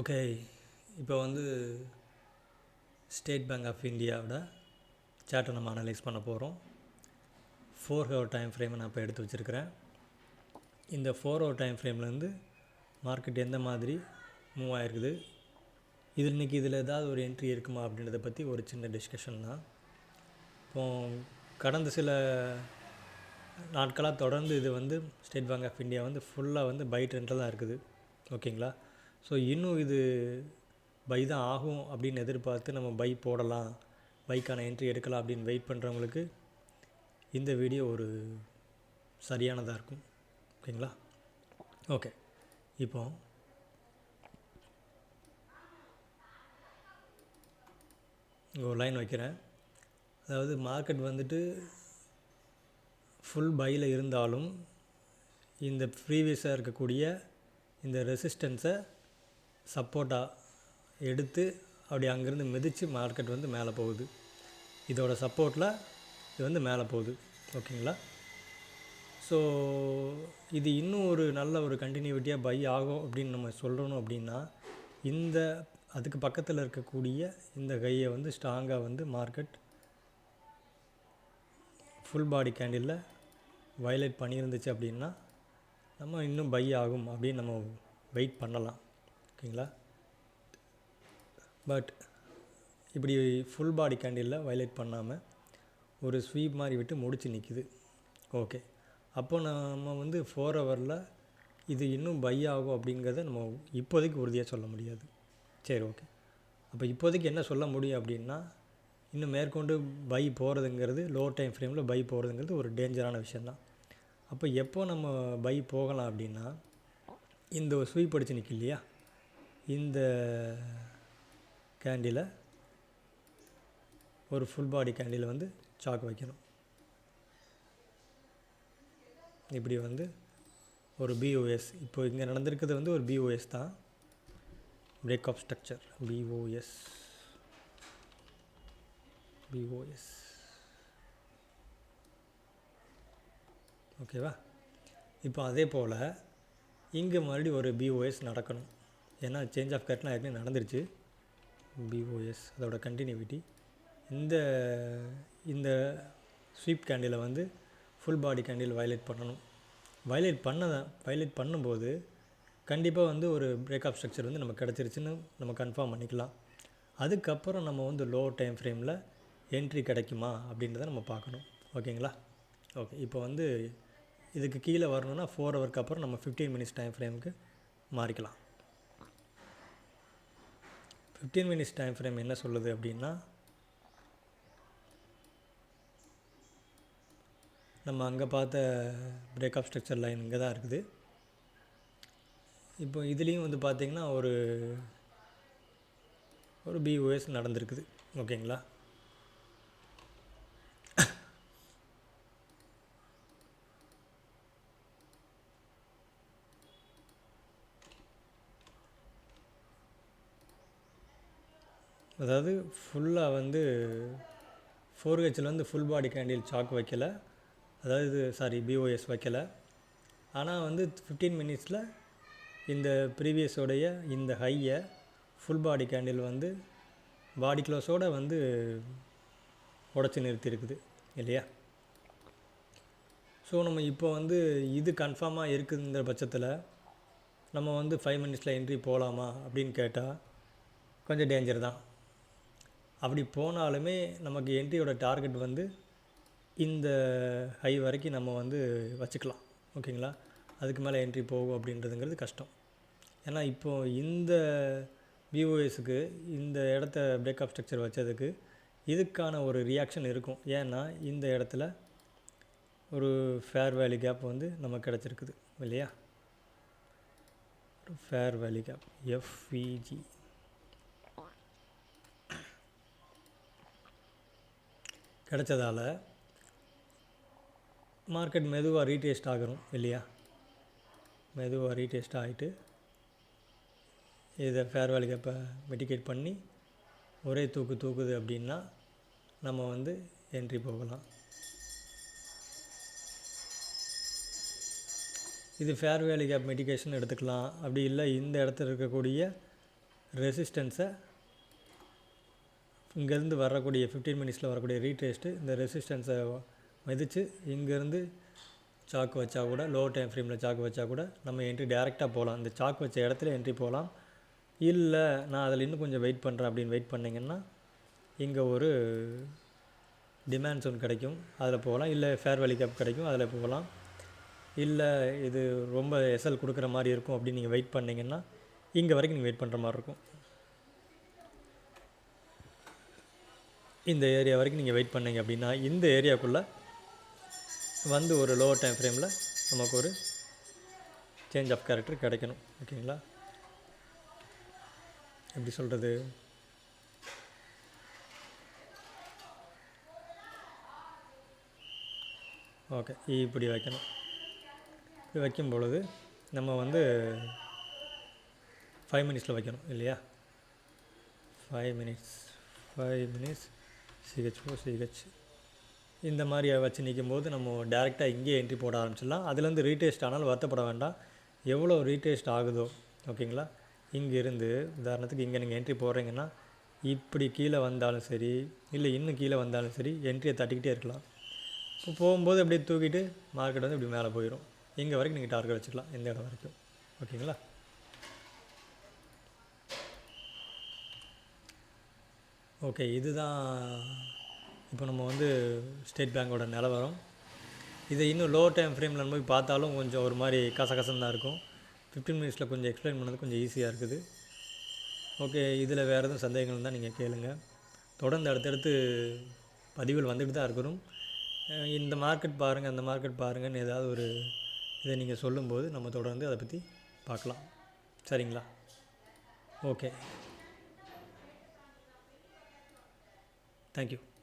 Okay இப்போ வந்து state bank of இந்தியாவோட சார்ட்டை நம்ம அனலைஸ் பண்ண போகிறோம் ஃபோர் ஹவர் டைம் ஃப்ரேமை நான் இப்போ எடுத்து வச்சுருக்கிறேன். இந்த ஃபோர் ஹவர் டைம் ஃப்ரேம்லேருந்து மார்க்கெட் எந்த மாதிரி மூவ் ஆகிருக்குது இது இன்றைக்கி இதில் ஏதாவது ஒரு என்ட்ரி இருக்குமா அப்படின்றத பற்றி ஒரு சின்ன டிஸ்கஷன் தான். இப்போ கடந்த சில நாட்களாக தொடர்ந்து இது வந்து ஸ்டேட் பேங்க் ஆஃப் இந்தியா வந்து ஃபுல்லாக வந்து பை ட்ரெண்டில் தான் இருக்குது. ஓகேங்களா? ஸோ இன்னும் இது பை தான் ஆகும் அப்படின்னு எதிர்பார்த்து நம்ம பை போடலாம். பைக்கான என்ட்ரி எடுக்கலாம் அப்படின்னு வெயிட் பண்ணுறவங்களுக்கு இந்த வீடியோ ஒரு சரியானதாக இருக்கும். ஓகேங்களா? ஓகே இப்போ இங்கே ஒரு லைன் வைக்கிறேன். அதாவது மார்க்கெட் வந்துட்டு ஃபுல் பையில் இருந்தாலும் இந்த ப்ரீவியஸாக இருக்கக்கூடிய இந்த ரெசிஸ்டன்ஸை சப்போர்ட்டாக எடுத்து அப்படி அங்கேருந்து மிதித்து மார்க்கெட் வந்து மேலே போகுது. இதோட சப்போர்ட்டில் இது வந்து மேலே போகுது. ஓகேங்களா? ஸோ இது இன்னும் ஒரு நல்ல ஒரு கண்டினியூட்டியாக பை ஆகும் அப்படின்னு நம்ம சொல்லணும் அப்படின்னா இந்த அதுக்கு பக்கத்தில் இருக்கக்கூடிய இந்த கையை வந்து ஸ்ட்ராங்காக வந்து மார்க்கெட் ஃபுல் பாடி கேண்டிலில் வயலேட் பண்ணியிருந்துச்சு அப்படின்னா நம்ம இன்னும் பை ஆகும் அப்படின்னு நம்ம வெயிட் பண்ணலாம். ஓகேங்களா? பட் இப்படி ஃபுல் பாடி கேண்டிலில் வயலேட் பண்ணாமல் ஒரு ஸ்வீப் மாதிரி விட்டு முடிச்சு நிற்கிது ஓகே அப்போ நம்ம வந்து ஃபோர் ஹவரில் இது இன்னும் பை ஆகும் அப்படிங்கிறத நம்ம இப்போதைக்கு உறுதியாக சொல்ல முடியாது. சரி ஓகே அப்போ இப்போதைக்கு என்ன சொல்ல முடியும் அப்படின்னா இன்னும் மேற்கொண்டு பை போகிறதுங்கிறது லோ டைம் ஃப்ரேமில் பை போகிறதுங்கிறது ஒரு டேஞ்சரான விஷயந்தான் அப்போ எப்போ நம்ம பை போகலாம் அப்படின்னா இந்த ஸ்வீப் அடிச்சு நிற்க இல்லையா? இந்த கேண்டில் ஒரு ஃபுல் பாடி கேண்டில் வந்து சாக்கு வைக்கணும். இப்படி வந்து ஒரு பிஓஎஸ் இப்போ இங்கே நடந்திருக்கிறது வந்து ஒரு பிஓஎஸ் தான். Break of structure BOS BOS ஓகேவா இப்போ அதே போல் இங்கே மறுபடியும் ஒரு பிஓஎஸ் நடக்கணும். ஏன்னா சேஞ்ச் ஆஃப் கரெக்ட்லாம் ஏற்கனவே நடந்துருச்சு. பிஓஎஸ் அதோட கண்டினியூவிட்டி இந்த இந்த ஸ்வீப் கேண்டிலை வந்து ஃபுல் பாடி கேண்டில் வயலேட் பண்ணணும். வயலேட் பண்ண வயலேட் பண்ணும்போது கண்டிப்பாக வந்து ஒரு பிரேக்அப் ஸ்ட்ரக்சர் வந்து நமக்கு கிடச்சிருச்சுன்னு நம்ம கன்ஃபார்ம் பண்ணிக்கலாம். அதுக்கப்புறம் நம்ம வந்து லோ டைம் ஃப்ரேமில் என்ட்ரி கிடைக்குமா அப்படின்றத நம்ம பார்க்கணும். ஓகேங்களா? ஓகே இப்போ வந்து இதுக்கு கீழே வரணுன்னா ஃபோர் ஹவருக்கு அப்புறம் நம்ம ஃபிஃப்டீன் மினிட்ஸ் டைம் ஃப்ரேமுக்கு மாறிக்கலாம். ஃபிஃப்டீன் மினிட்ஸ் டைம் ஃப்ரேம் என்ன சொல்லுது அப்படின்னா நம்ம அங்கே பார்த்த பிரேக் ஆஃப் ஸ்ட்ரக்சர் லைன் இங்கே தான் இருக்குது. இப்போ இதுலேயும் வந்து பார்த்திங்கன்னா ஒரு ஒரு பிஓஎஸ் நடந்திருக்குது. ஓகேங்களா? அதாவது ஃபுல்லாக வந்து ஃபோர் ஹெச்சில் வந்து ஃபுல் பாடி கேண்டில் சாக் வைக்கல. அதாவது சாரி பிஓஎஸ் வைக்கல. ஆனால் வந்து ஃபிஃப்டீன் மினிட்ஸில் இந்த ப்ரீவியஸோடைய இந்த ஹையை ஃபுல் பாடி கேண்டில் வந்து பாடி க்ளோஸோடு வந்து உடச்சி நிறுத்தியிருக்குது இல்லையா? ஸோ நம்ம இப்போ வந்து இது கன்ஃபார்மாக இருக்குதுங்கிற பட்சத்தில் நம்ம வந்து ஃபைவ் மினிட்ஸில் என்ட்ரி போகலாமா அப்படின்னு கேட்டால் கொஞ்சம் டேஞ்சர் தான். அப்படி போனாலுமே நமக்கு என்ட்ரியோட டார்கெட் வந்து இந்த ஹை வரைக்கும் நம்ம வந்து வச்சுக்கலாம். ஓகேங்களா? அதுக்கு மேலே என்ட்ரி போகும் அப்படின்றதுங்கிறது கஷ்டம். ஏன்னா இப்போது இந்த விஓஎஸுக்கு இந்த இடத்த பிரேக்கப் ஸ்ட்ரக்சர் வச்சதுக்கு இதுக்கான ஒரு ரியாக்ஷன் இருக்கும். ஏன்னா இந்த இடத்துல ஒரு ஃபேர் வேலி கேப் வந்து நமக்கு கிடச்சிருக்குது இல்லையா? ஒரு ஃபேர் வேலி கேப் எஃப்விஜி கிடச்சதால் மார்க்கெட் மெதுவாக ரீடேஸ்ட் ஆகிறோம் இல்லையா? மெதுவாக ரீடேஸ்ட் ஆகிட்டு இதை ஃபேர் வேலி கேப்பை மெட்டிகேட் பண்ணி ஒரே தூக்கு தூக்குது அப்படின்னா நம்ம வந்து என்ட்ரி போகலாம். இது ஃபேர் வேலி கேப் மெடிகேஷன் எடுத்துக்கலாம். அப்படி இல்லை இந்த இடத்துல இருக்கக்கூடிய ரெசிஸ்டன்ஸை இங்கேருந்து வரக்கூடிய ஃபிஃப்டீன் மினிட்ஸில் வரக்கூடிய ரீட்ரேஸ்ட்டு இந்த ரெசிஸ்டன்ஸை மிதித்து இங்கேருந்து சாக்கு வச்சா கூட லோ டைம் ஃப்ரேமில் சாக்கு வச்சா கூட நம்ம என்ட்ரி டேரெக்டாக போகலாம். இந்த சாக்கு வச்ச இடத்துல என்ட்ரி போகலாம். இல்லை நான் அதில் இன்னும் கொஞ்சம் வெயிட் பண்ணுறேன் அப்படின்னு வெயிட் பண்ணிங்கன்னா இங்கே ஒரு டிமாண்ட் ஜோன் கிடைக்கும். அதில் போகலாம். இல்லை ஃபேர் வேலி கேப் கிடைக்கும். அதில் போகலாம். இல்லை இது ரொம்ப எஸ்எல் கொடுக்குற மாதிரி இருக்கும் அப்படின்னு நீங்கள் வெயிட் பண்ணிங்கன்னா இங்கே வரைக்கும் நீங்கள் வெயிட் பண்ணுற மாதிரி இருக்கும். இந்த ஏரியா வரைக்கும் நீங்கள் வெயிட் பண்ணீங்க அப்படின்னா இந்த ஏரியாக்குள்ளே வந்து ஒரு லோ டைம் ஃப்ரேமில் நமக்கு ஒரு சேஞ்ச் ஆஃப் கேரக்டர் கிடைக்கணும். ஓகேங்களா? எப்படி சொல்கிறது ஓகே e இப்படி வைக்கணும். இப்படி வைக்கும் பொழுது நம்ம வந்து ஃபைவ் மினிட்ஸில் வைக்கணும் இல்லையா? Five minutes five minutes CH four CH இந்த மாதிரி வச்சு நிற்கும் போது நம்ம டேரெக்டாக இங்கேயே என்ட்ரி போட ஆரம்பிச்சிடலாம். அதுலேருந்து ரீடேஸ்ட் ஆனாலும் வருத்தப்பட வேண்டாம். எவ்வளோ ரீடேஸ்ட் ஆகுதோ ஓகேங்களா? இங்கேருந்து உதாரணத்துக்கு இங்கே நீங்கள் என்ட்ரி போடுறீங்கன்னா இப்படி கீழே வந்தாலும் சரி இல்லை இன்னும் கீழே வந்தாலும் சரி என்ட்ரியை தட்டிக்கிட்டே இருக்கலாம். இப்போ போகும்போது அப்படியே தூக்கிட்டு மார்க்கெட் வந்து இப்படி மேலே போயிடும். இங்கே வரைக்கும் நீங்கள் டார்கெட் வச்சுக்கலாம் இந்த இடம் வரைக்கும். ஓகேங்களா? ஓகே இதுதான் இப்போ நம்ம வந்து ஸ்டேட் பேங்கோட நிலவரம். இதை இன்னும் லோ டைம் ஃப்ரேமில் நம்ம போய் பார்த்தாலும் கொஞ்சம் ஒரு மாதிரி கசகசம் தான் இருக்கும். ஃபிஃப்டீன் மினிட்ஸில் கொஞ்சம் எக்ஸ்பிளைன் பண்ணது கொஞ்சம் ஈஸியாக இருக்குது. ஓகே இதில் வேறு எதுவும் சந்தேகங்கள் தான் நீங்கள் கேளுங்க. தொடர்ந்து அடுத்தடுத்து பதிவுகள் வந்துட்டு தான் இருக்கிறோம் இந்த மார்க்கெட் பாருங்கள் அந்த மார்க்கெட் பாருங்கன்னு ஏதாவது ஒரு இதை நீங்கள் சொல்லும்போது நம்ம தொடர்ந்து அதை பற்றி பார்க்கலாம். சரிங்களா? ஓகே. Thank you.